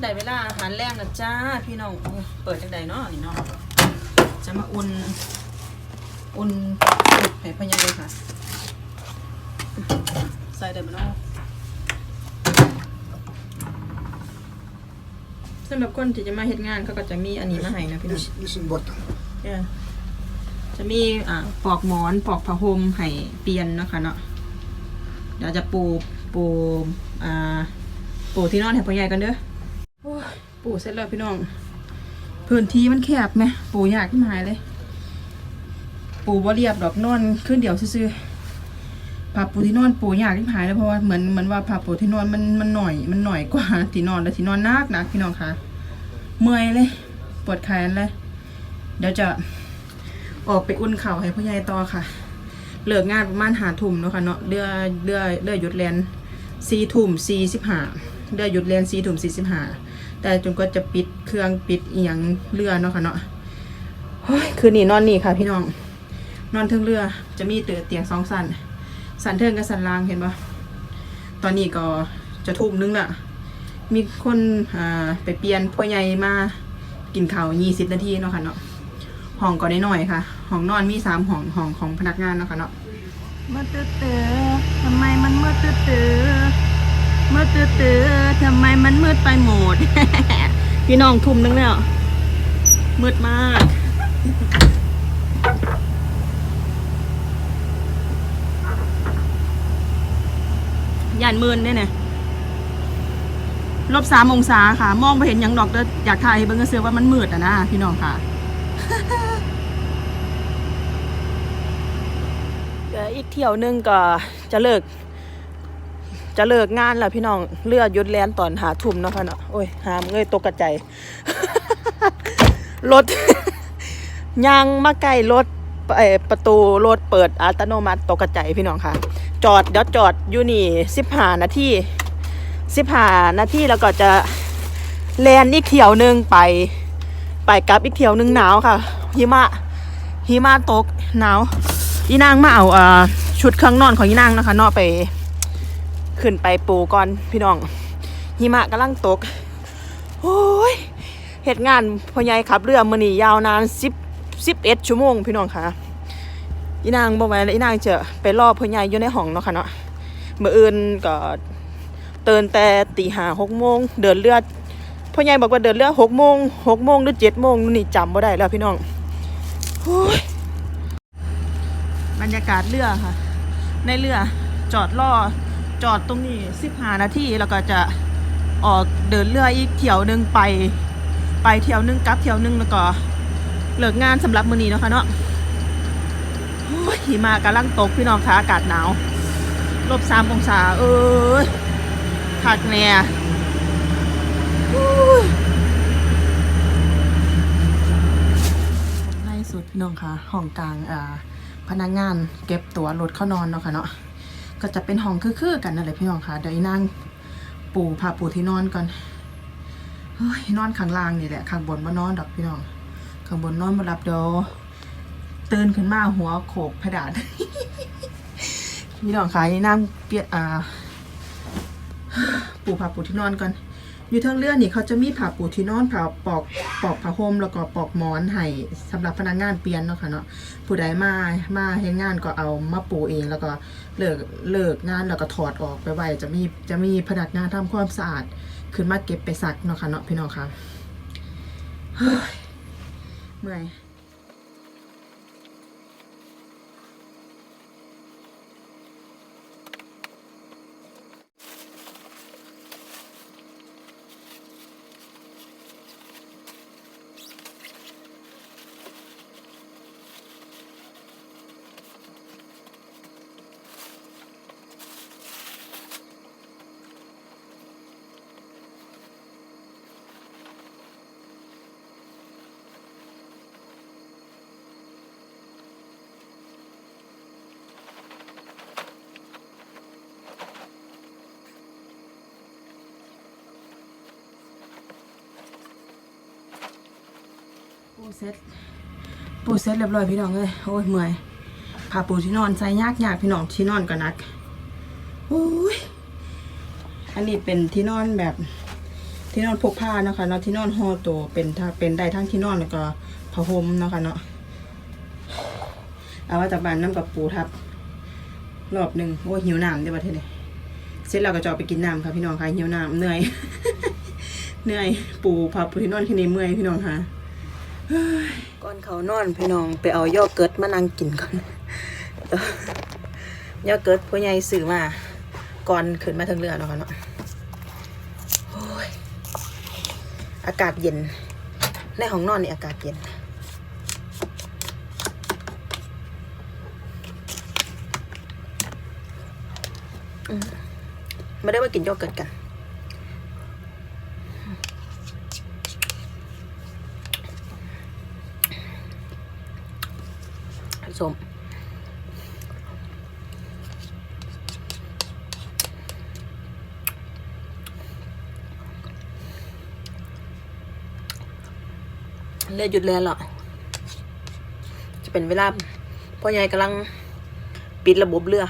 ได้เวลาอาหารแรงนะจ้าพี่น้องโอ้ยเปิดจังใดเนาะนี่เนาะจะมาอุ่นอุ่นให้พะยังเลยค่ะ ใส่ได้ไหมเนาะสำหรับคนที่จะมาเฮ็ดงานเขาก็จะมีอันนี้มาให้นะพี่น้อง Listen bottom. เนี่ยจะมีอ่าปลอกหมอนปลอกผ้าห่มให้เปลี่ยนเนาะคะเนาะเดี๋ยวจะปูปูอ่าปูที่นอนให้พ่อใหญ่กันเด้อโอ้ย ปูเสร็จแล้วพี่น้อง พื้นที่มันแคบไหมปูยากที่หายเลย ปูบ่เรียบดอกนอนขึ้นเดี๋ยวซื่อผ้าปูที่นอนปูยากที่หายเลยเพราะว่าเหมือนเหมือนว่าผ้าปูที่นอนมันมันหน่อยมันหน่อยกว่าที่นอนแล้วที่นอนนักนักพี่น้องคะเมื่อยเลยปวดแขนเลยเดี๋ยวจะออกไปอุ่นเข่าให้พ่อใหญ่ต่อค่ะเลิกงานประมาณหาทุ่มเนาะค่ะเนาะเรือเรือเรือหยุดแลนสี่ทุ่มสี่สิบห้า เรือหยุดแลนสี่ทุ่มสี่สิบห้าแต่จนก็จะปิดเครื่องปิดเอียงเรือเนาะค่ะเนาะคืนนี้นอนนี่ค่ะ พี่น้อง นอนเทิงเรือจะมีเตือเตียงสองสันสันเทิงกับสันล่างเห็นปะตอนนี้ก็จะทุ่มนึงละมีคนไปเปลี่ยนพ่อใหญ่มากินข้าวยี่สิบนาทีเนาะค่ะเนาะห้องก็ได้หน่อยค่ะห้องนอนมีสามห้องห้องของพนักงานเนาะค่ะเนาะมืดตื้อตื้อทำไมมันมืดตื้อตื้อ มืดตื้อยทำไมมันมืดไปหมด พี่น้องทุ่มนึงแล้ว มืดมาก ย่านมืนเนี่ยเนี่ยลบสามองศาค่ะ มองไปเห็นยังดอกเด้ออยากถ่ายให้เบิ่งเสือว่ามันมืดอะนะพี่น้องค่ะอีกเที่ยวหนึงก็จะเลิก จะเลิกงานแล้วพี่น้องเลือดยุดแลนตอนหาทุ่มเนาะค่ะเนาะโอ้ยหามเงยตกกระใจรถยางมาใกล้รถเอ่อประตูรถเปิดอัตโนมัติตกกระใจพี่น้องค่ะ จอดเดี๋ยวจอดอยู่นี่สิบห้านาทีสิบห้านาทีแล้วก็จะแลนอีกเที่ยวหนึงไปไปกลับอีกเที่ยวหนึงหนาวค่ะหิมะหิมะตกหนาวอีนางมาเอาอ่อชุดเครื่องนอนของอีนางนะคะเนาะไป ขึ้นไปปูก่อนพี่น้องหิมะกำลังตกโอ้ยเหตุงานพ่อใหญ่ขับเรือมือนี่ยาวนานสิบสิบเอ็ดชั่วโมงพี่น้องค่ะอีนางบอกไว้แล้วอีนางจะไปรอพ่อใหญ่อยู่ในห้องเนาะค่ะเนาะเมื่ออื่นก็เตือนแต่ตีห้าหกโมงเดินเรือพ่อใหญ่บอกว่าเดินเรือหกโมงหกโมงหรือเจ็ดโมงนี่จำไม่ได้แล้วพี่น้องโอ้ยบรรยากาศเรือค่ะ ในเรือจอดรอ จอดตรงนี้สิบห้านาทีแล้วก็จะออกเดินเรืออีกเที่ยวหนึงไป ไปเที่ยวหนึงกลับเที่ยวหนึงแล้วก็เลิกงานสำหรับมื้อนี้นะคะเนาะโอ้ยหิมะกำลังตกพี่น้องคะอากาศหนาวลบสามองศาเอ้ยขาดแน่ยในสุดพี่น้องคะห้องกลางอ่าพนักงานเก็บตั๋วรถเข้านอนเนาะค่ะเนาะ ก็จะเป็นห้องคือๆกันนั่นแหละพี่น้องค่ะเดี๋ยวนั่งปูพาปูที่นอนก่อนเฮ้ยนอนข้างล่างนี่แหละข้างบนมานอนดอกพี่น้องข้างบนนอนมารับเดี๋ยวตื่นขึ้นมาหัวโขกเพดานพี่น้องค่ะนี่นั่งเปียกอ่าปูผ้าปูที่นอนก่อน อยู่ทั้งเรื่องนี่เขาจะมีผ้าปูที่นอนผ้าปอกปอกผ้าห่มแล้วก็ปอกหมอนให้สำหรับพนักงานเปลี่ยนเนาะค่ะเนาะผู้ใดมามาเฮ็ดงานก็เอามาปูเอง แล้วก็เลิกเลิกงานแล้วก็ถอดออกไปไว้จะมีจะมีพนักงานทำความสะอาดขึ้นมาเก็บไปซักเนาะค่ะเนาะพี่น้องค่ะเหนื่อย ปูเซ็ตปูเซ็ตเรียบร้อยพี่น้องเลยโอ้ยเมื่อยผ้าปูที่นอนใส่ยากยากพี่น้องที่นอนก็นักโอ้ยอันนี้เป็นที่นอนแบบที่นอนพกผ้านะคะเนาะที่นอนห่อตัวเป็นถ้าเป็นได้ทั้งที่นอนแล้วก็ผ้าห่มนะคะเนาะเอาว่าจากบ้านน้ำกับปูทับ รอบหนึ่งโอ้ยหิวน้ำได้ปะเทศนี้เสร็จแล้วก็จะอไปกินน้ำค่ะพี่น้องค่ะหิวน้ำเหนื่อย เหนื่อย ปูพับปูที่นอนที่นี่เมื่อยพี่น้องค่ะ ก่อนเขานอนพี่น้องไปเอาโยเกิร์ตมานั่งกินก่อนโยเกิร์ตพ่อใหญ่ซื้อมา ก่อนขึ้นมาทางเรือเนาะคะเนาะอากาศเย็น ในห้องนอนนี่อากาศเย็นไม่ได้มากินโยเกิร์ตกัน สมเลือหยุดเรือหรอจะเป็นเวลาพ่อใหญ่กำลังปิดระบบเรือ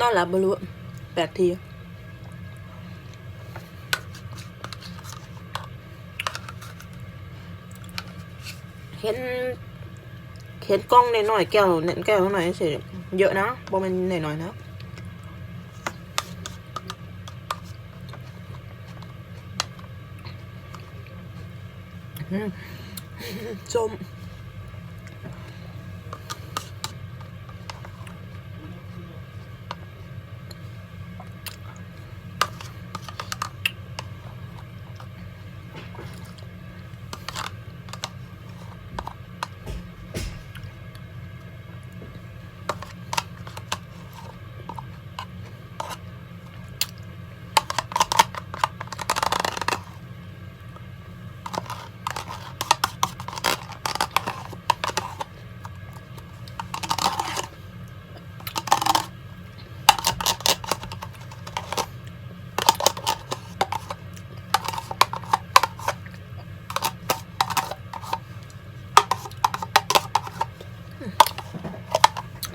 นอนหลับบรู้แปดทีเห็นเห็นกล้องในหน่อยๆแก้วเน้นแก้วหน่อยสิเยอะนะบอมันหน่อยๆนะ อืมส้ม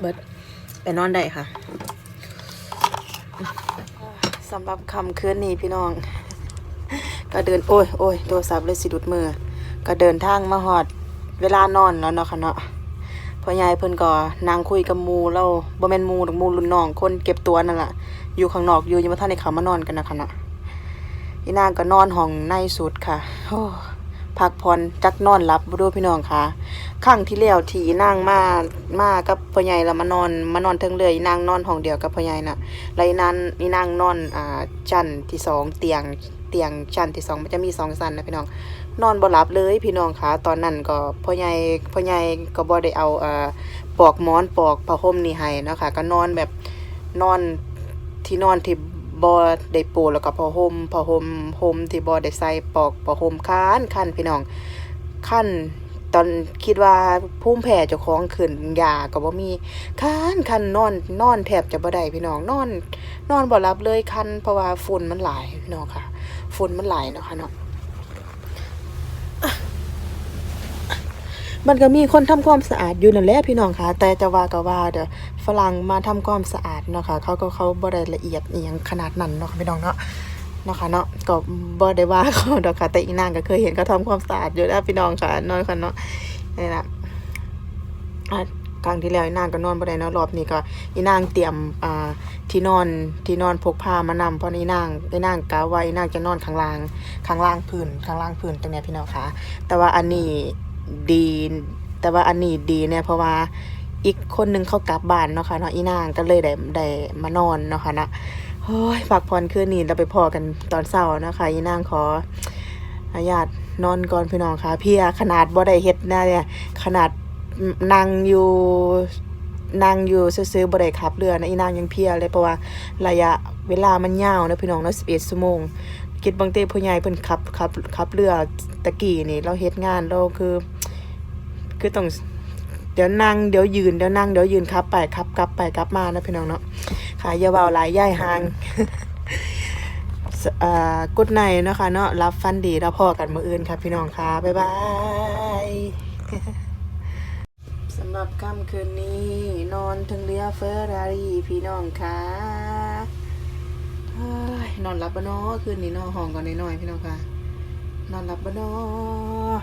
เบิดไป นอนได้ค่ะสำหรับคำคืนนี้พี่น้อง ก็เดินโอ้ยโอ้ยโทรศัพท์เลยสิดุดมือ ก็เดินทางมาหอดเวลานอนแล้วเนาะค่ะเนาะพ่อยายเพิ่นก็นางคุยกับมูแล้วบ่แม่นมูดอกมูรุ่นน้องคนเก็บตัวนั่นล่ะ อยู่ข้างนอกอยู่ยังบ่ทันได้เข้ามานอนกันนะคะเนาะอีนางก็นอนห้องในสุดค่ะโอ้ พักผ่อนจักนอนหลับบ่ดูพี่น้องค่ะครั้งที่แล้วที่นางมามากับพ่อใหญ่แล้วมานอนมานอนเทิงเลยนางนอนห้องเดียวกับพ่อใหญ่น่ะแล้วนั้นอีนางนอนอ่าชั้นที่สองเตียงเตียงชั้นที่สองมันจะมีสองชั้นนะพี่น้อง นอนบ่หลับเลยพี่น้องค่ะตอนนั้นก็พ่อใหญ่พ่อใหญ่ก็บ่ได้เอาเอ่อปลอกหมอนปลอกผ้าห่มนี่ให้เนาะค่ะก็นอนแบบนอนที่นอนที่ บ่ได้ปูแล้วก็ผ้าห่มผ้าห่มห่มที่บ่ได้ใส่ปลอกผ้าห่มคันคันพี่น้องคันตอนคิดว่าพุ่มแพ้เจ้าของขึ้นยาก็บ่มีคันคันนอนนอนแทบจะบ่ได้พี่น้องนอน นอนบ่รับเลยคันเพราะว่าฝุ่นมันหลายพี่น้องค่ะฝุ่นมันหลายเนาะค่ะเนาะ มันก็มีคนทำความสะอาดอยู่นั่นแหละพี่น้องค่ะ แต่จะว่าก็ว่าเด้อฝรั่งมาทำความสะอาดเนาะค่ะเขาก็เขาบ่ได้ละเอียดอีหยังขนาดนั้นเนาะค่ะพี่น้องเนาะเนาะค่ะเนาะก็บ่ได้ว่าเขาดอกค่ะแต่อีนางก็เคยเห็นเขาทำความสะอาดอยู่แล้วพี่น้องค่ะนอนค่ะเนาะนี่แหละครั้งที่แล้วอีนางก็นอนบ่ได้เนาะรอบนี้ก็อีนางเตรียมอ่าที่นอนที่นอนพกพามานำเพราะอีนางอีนางกะว่าอีนางจะนอนข้างล่างข้างล่างพื้นข้างล่างพื้นตรงเนี้ยพี่น้องค่ะ แต่ว่าอันนี้ ดี แต่ว่าอันนี้ดีเนี่ยเพราะว่าอีกคนหนึงเขากลับบ้านเนาะค่ะเนาะอีนางก็เลยได้ได้มานอนเนาะค่ะนะโอ้ยพักผ่อนคืนนี้เราไปพอกันตอนเช้านะคะยีนางขออนุญาตนอนก่อนพี่น้องค่ะเพียขนาดบ่ได้เฮ็ดนะเนี่ยขนาดนั่งอยู่นั่งอยู่ซื่อๆบ่ได้ขับเรือนะอีนางยังเพียเลยเพราะว่าระยะเวลามันยาวนะพี่น้องเนาะ11ชั่วโมงคิดบางเต้ผู้ใหญ่เพิ่นขับขับขับเรือ ตะกี้นี่เราเฮ็ดงานเราคือ คือต้องเดี๋ยวนั่งเดี๋ยวยืนเดี๋ยวนั่งเดี๋ยวยืนขับ ไปขับกลับไปกลับมานะพี่น้องเนาะค่ะอย่าเว้าหลายย่ายห่างอ่ากุดไนเนาะค่ะเนาะรับฟันดีแล้วพอกันมืออื่นค่ะพี่น้องค่ะ บ๊ายบายสำหรับค่ำคืนนี้ นอนถึงเรือเฟอร์รารีพี่น้องค่ะนอนหลับบ่เนาะคืนนี้นอนห้องก่อนน้อยๆพี่น้องค่ะ นอนหลับบ่เนาะ